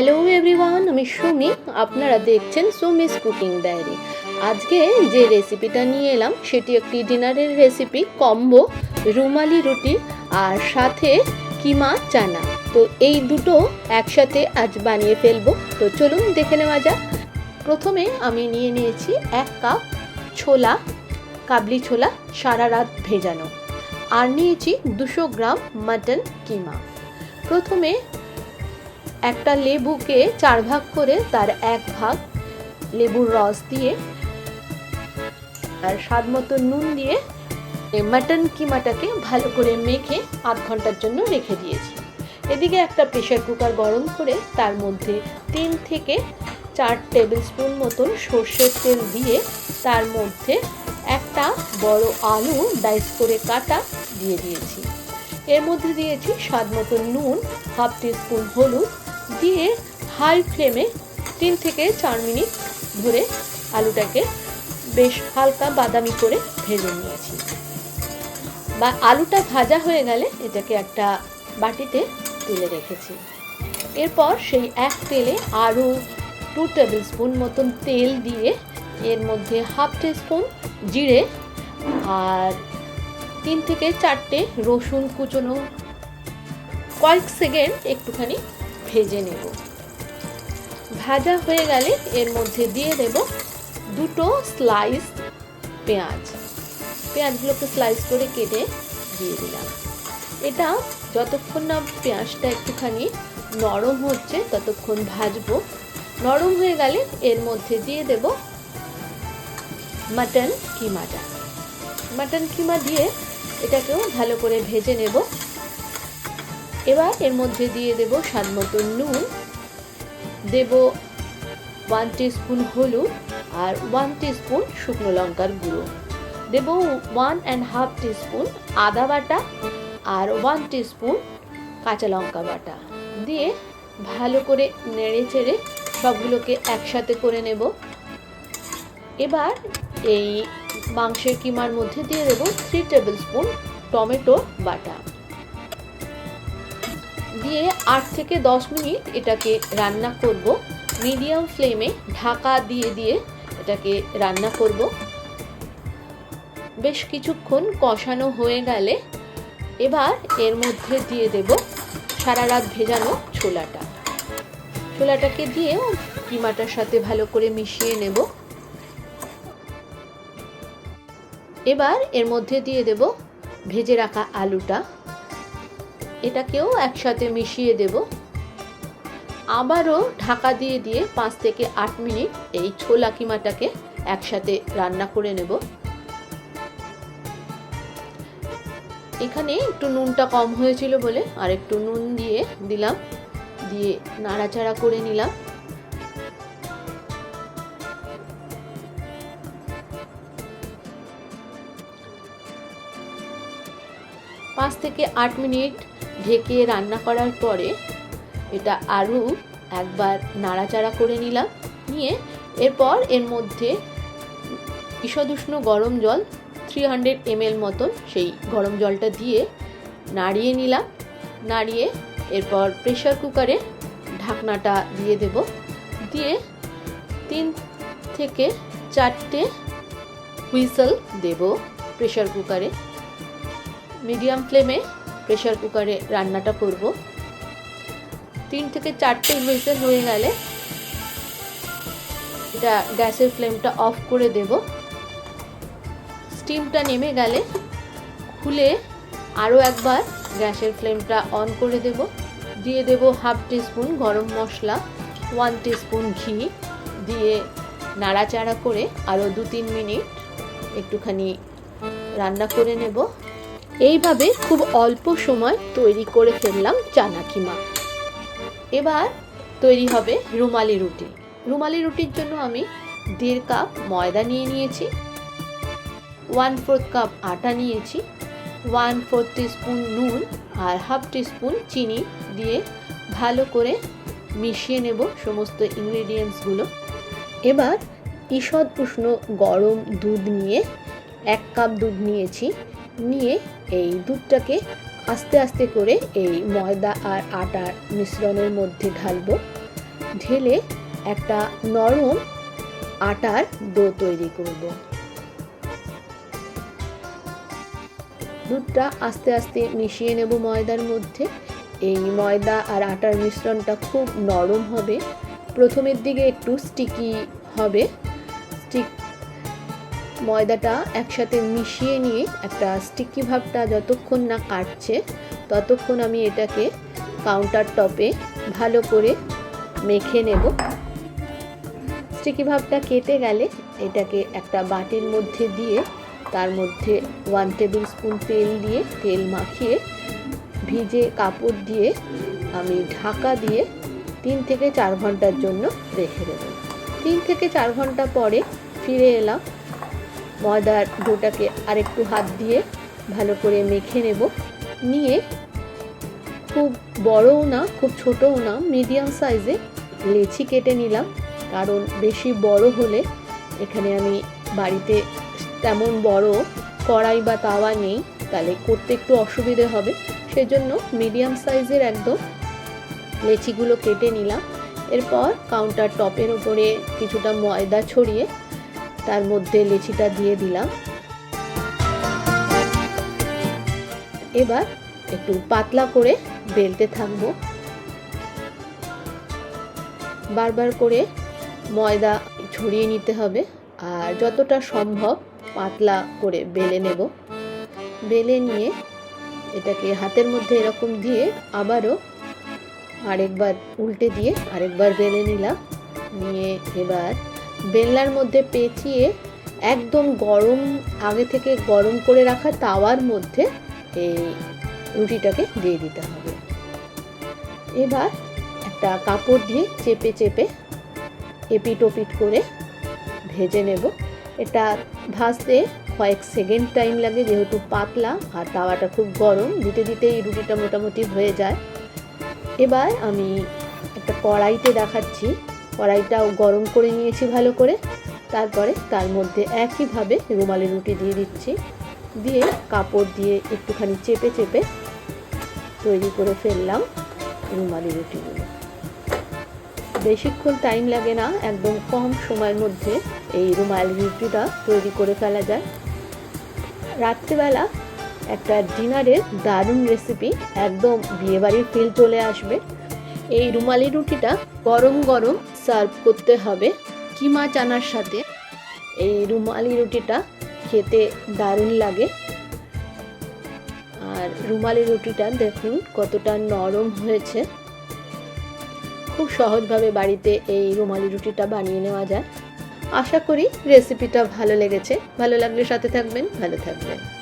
Hello everyone, আমি সুমি। আপনারা দেখছেন সুমিস কুকিং ডায়েরি। আজকে যে রেসিপিটা নিয়ে এলাম, সেটি একটি ডিনারের রেসিপি কম্বো, রুমালি রুটি আর সাথে কিমা চানা। তো এই দুটো একসাথে আজ বানিয়ে ফেলব। তো চলুন দেখে নেওয়া যাক। প্রথমে আমি নিয়ে নিয়েছি এক কাপ ছোলা, কাবলি ছোলা, সারা রাত ভেজানো। আর নিয়েছি দুশো গ্রাম মাটন কিমা। প্রথমে একটা লেবুকে চার ভাগ করে তার এক ভাগ লেবুর রস দিয়ে আর স্বাদ মতো নুন দিয়ে মাটন কিমাটাকে ভালো করে মেখে আধ ঘণ্টার জন্য রেখে দিয়েছি। এদিকে একটা প্রেশার কুকার গরম করে তার মধ্যে তিন থেকে চার টেবিল স্পুন মতন সর্ষের তেল দিয়ে তার মধ্যে একটা বড় আলু ডাইস করে কাটা দিয়ে দিয়েছি। এর মধ্যে দিয়েছি স্বাদ মতো নুন, হাফ টি টিস্পুন হলুদ দিয়ে হাই ফ্লেমে তিন থেকে চার মিনিট ধরে আলুটাকে বেশ হালকা বাদামি করে ভেজে নিয়েছি। বা আলুটা ভাজা হয়ে গেলে এটাকে একটা বাটিতে তুলে রেখেছি। এরপর সেই এক তেলে আরও টু টেবিল স্পুন মতন তেল দিয়ে এর মধ্যে হাফ টিস্পুন জিরে আর তিন থেকে চারটে রসুন কুচনো। কয়েক সেকেন্ড একটুখানি ভেজে নেব। ভাজা হয়ে গেলে এর মধ্যে দিয়ে দেব দুটো স্লাইস পেঁয়াজ। পেঁয়াজগুলোকে স্লাইস করে কেটে দিয়ে দিলাম। এটা যতক্ষণ না পেঁয়াজটা একটুখানি নরম হচ্ছে, ততক্ষণ ভাজবো। নরম হয়ে গেলে এর মধ্যে দিয়ে দেব মাটন কিমাটা। মাটন কিমা দিয়ে এটাকেও ভালো করে ভেজে নেব। এবার এর মধ্যে দিয়ে দেব স্বাদ মতো নুন। দেব ওয়ান স্পুন হলুদ আর ওয়ান স্পুন শুকনো লঙ্কার গুঁড়ো। দেব ওয়ান অ্যান্ড হাফ স্পুন আদা বাটা আর ওয়ান স্পুন কাঁচা লঙ্কা বাটা। দিয়ে ভালো করে নেড়ে চেড়ে সবগুলোকে একসাথে করে নেব। এবার এই মাংসের কিমার মধ্যে দিয়ে দেবো থ্রি টেবিল স্পুন টমেটো বাটা। দিয়ে আট থেকে দশ মিনিট এটাকে রান্না করব। মিডিয়াম ফ্লেমে ঢাকা দিয়ে দিয়ে এটাকে রান্না করব। বেশ কিছুক্ষণ কষানো হয়ে গেলে এবার এর মধ্যে দিয়ে দেব সারা রাত ভেজানো ছোলাটা। ছোলাটাকে দিয়েও কিমাটার সাথে ভালো করে মিশিয়ে নেব। এবার এর মধ্যে দিয়ে দেব ভেজে রাখা আলুটা। এটাকেও একসাথে মিশিয়ে দেব। আবারও ঢাকা দিয়ে দিয়ে পাঁচ থেকে আট মিনিট এই ছোলা কিমাটাকে একসাথে রান্না করে নেব। এখানে একটু নুনটা কম হয়েছিল বলে আর একটু নুন দিয়ে দিলাম, দিয়ে নাড়াচাড়া করে নিলাম। পাঁচ থেকে আট মিনিট ঢেকে রান্না করার পরে এটা আরও একবার নাড়াচাড়া করে নিলাম, নিয়ে এরপর এর মধ্যে ঈষদুষ্ণ গরম জল থ্রি হান্ড্রেড এমএল মতন সেই গরম জলটা দিয়ে নাড়িয়ে নিলাম, নাড়িয়ে এরপর প্রেশার কুকারে ঢাকনাটা দিয়ে দেব, দিয়ে তিন থেকে চারটে হুইসেল দেব প্রেশার কুকারে মিডিয়াম ফ্লেমে প্রেশার কুকারে রান্নাটা করব। তিন থেকে চারটে হুইসেল হয়ে গেলে এটা গ্যাসের ফ্লেমটা অফ করে দেব। স্টিমটা নেমে গেলে খুলে আরও একবার গ্যাসের ফ্লেমটা অন করে দেব। দিয়ে দেব হাফ টিস্পুন গরম মশলা ওয়ান টিস্পুন ঘি। দিয়ে নাড়াচাড়া করে আরও দু তিন মিনিট একটুখানি রান্না করে নেব। এইভাবে খুব অল্প সময় তৈরি করে ফেললাম চানা কিমা এবার তৈরি হবে রুমালি রুটি। রুমালি রুটির জন্য আমি দেড় কাপ ময়দা নিয়ে নিয়েছি, ওয়ান ফোর্থ কাপ আটা নিয়েছি, ওয়ান ফোর স্পুন নুন আর হাফ স্পুন চিনি দিয়ে ভালো করে মিশিয়ে নেব সমস্ত ইনগ্রেডিয়েন্টসগুলো। এবার ঈষদ উষ্ণ গরম দুধ নিয়ে এক কাপ দুধ নিয়েছি। নিয়ে এই দুধটাকে আস্তে আস্তে করে এই ময়দা আর আটার মিশ্রণের মধ্যে ঢালবো। ঢেলে একটা নরম আটার ডো তৈরি করব। দুধটা আস্তে আস্তে মিশিয়ে নেব ময়দার মধ্যে। এই ময়দা আর আটার মিশ্রণটা খুব নরম হবে। প্রথমের দিকে একটু স্টিকি হবে। ময়দাটা একসাথে মিশিয়ে নিয়ে একটা স্টিকি ভাবটা যতক্ষণ না কাটছে, ততক্ষণ আমি এটাকে কাউন্টার টপে ভালো করে মেখে নেব। স্টিকি ভাবটা কেটে গেলে এটাকে একটা বাটির মধ্যে দিয়ে, তার মধ্যে ওয়ান টেবিল স্পুন তেল দিয়ে, তেল মাখিয়ে ভিজে কাপড় দিয়ে আমি ঢাকা দিয়ে তিন থেকে চার ঘণ্টার জন্য রেখে দেব। তিন থেকে চার ঘণ্টা পরে ফিরে এলাম। ময়দার ডোটাকে আরেকটু হাত দিয়ে ভালো করে মেখে নেব। নিয়ে খুব বড়ও না, খুব ছোটও না, মিডিয়াম সাইজে লেচি কেটে নিলাম। কারণ বেশি বড় হলে এখানে আমি বাড়িতে তেমন বড় কড়াই বা তাওয়া নেই, তাহলে করতে একটু অসুবিধে হবে। সেজন্য মিডিয়াম সাইজের একদম লেচিগুলো কেটে নিলাম। এরপর কাউন্টার টপের উপরে কিছুটা ময়দা ছড়িয়ে তার মধ্যে লেচিটা দিয়ে দিলাম। এবার একটু পাতলা করে বেলতে থাকব। বারবার করে ময়দা ছড়িয়ে নিতে হবে আর যতটা সম্ভব পাতলা করে বেলে নেব। বেলে নিয়ে এটাকে হাতের মধ্যে এরকম দিয়ে আবারও আরেকবার উল্টে দিয়ে আরেকবার বেলে নিলাম। নিয়ে এবার বেলনার মধ্যে পেঁচিয়ে একদম গরম, আগে থেকে গরম করে রাখা তাওয়ার মধ্যে এই রুটিটাকে দিয়ে দিতে হবে। এবার একটা কাপড় দিয়ে চেপে চেপে এপিট ওপিট করে ভেজে নেব। এটা ভাজতে কয়েক সেকেন্ড টাইম লাগে, যেহেতু পাতলা আর তাওয়াটা খুব গরম, দিতে দিতে এই রুটিটা মোটামুটি হয়ে যায়। এবার আমি একটা কড়াইতে দেখাচ্ছি। কড়াইটাও গরম করে নিয়েছি ভালো করে। তারপরে তার মধ্যে একইভাবে রুমালি রুটি দিয়ে দিচ্ছি। দিয়ে কাপড় দিয়ে একটুখানি চেপে চেপে তৈরি করে ফেললাম রুমালি রুটিগুলো। বেশিক্ষণ টাইম লাগে না, একদম কম সময়ের মধ্যে এই রুমালি রুটিটা তৈরি করে ফেলা যায়। রাত্রিবেলা একটা ডিনারের দারুণ রেসিপি একদম বিয়েবাড়ির ফিল চলে আসবে। এই রুমালি রুটিটা গরম গরম সার্ভ করতে হবে। কিমা চানার সাথে এই রুমালি রুটিটা খেতে দারুণ লাগে। আর রুমালি রুটিটা দেখুন কতটা নরম হয়েছে। খুব সহজভাবে বাড়িতে এই রুমালি রুটিটা বানিয়ে নেওয়া যায়। আশা করি রেসিপিটা ভালো লেগেছে। ভালো লাগলে সাথে থাকবেন, ভালো থাকবেন।